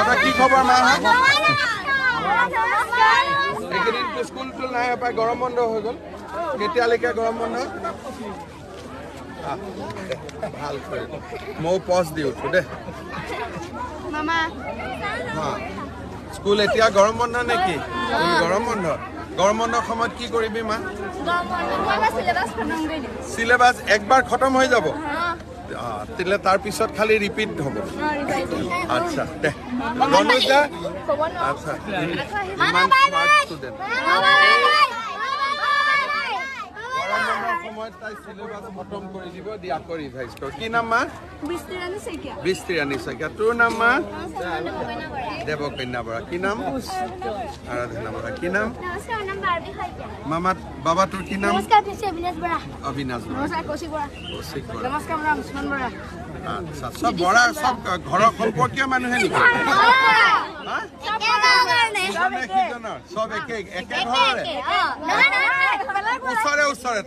তহঁতৰ কি খবৰ মাহঁত এইকেইদিনতো স্কুলটো নাই পাই গৰম বন্ধ হৈ গ'ল। কেতিয়ালৈকে গৰম বন্ধ? ভাল ময়ো পজ দি উঠো দে মামা। হা। স্কুল এতিয়া গৰম বন্ধ নেকি স্কুল গৰম বন্ধ। গৰম বন্ধৰ সময়ত কি কৰিবি মা? চিলেবাছ একবাৰ খতম হৈ যাব। অঁ, তেতিয়াহ'লে তাৰপিছত খালি ৰিপিট হ'ব। আচ্ছা দে। আচ্ছা ইমান স্মাৰ্ট ষ্টুডেণ্ট বন্ধৰ তাই চিলেবাছ খতম কৰি দিব দি আকৌ ৰিভাইজ কৰ কি নাম মা? বৃষ্টিৰাণী শইকীয়া। তোৰ নাম মা? দেৱকন্যা বৰা কি নাম? আৰাধনা বৰা কি নাম? মামা বাবা তোৰ কি নাম? অবিনাশ বৰা। কৌশিক বৰা। আচ্ছা চব বৰা চব ঘৰৰ সম্পৰ্কীয় মানুহে নেকি? চব একে একে ঘৰৰে उत्साळ आहेत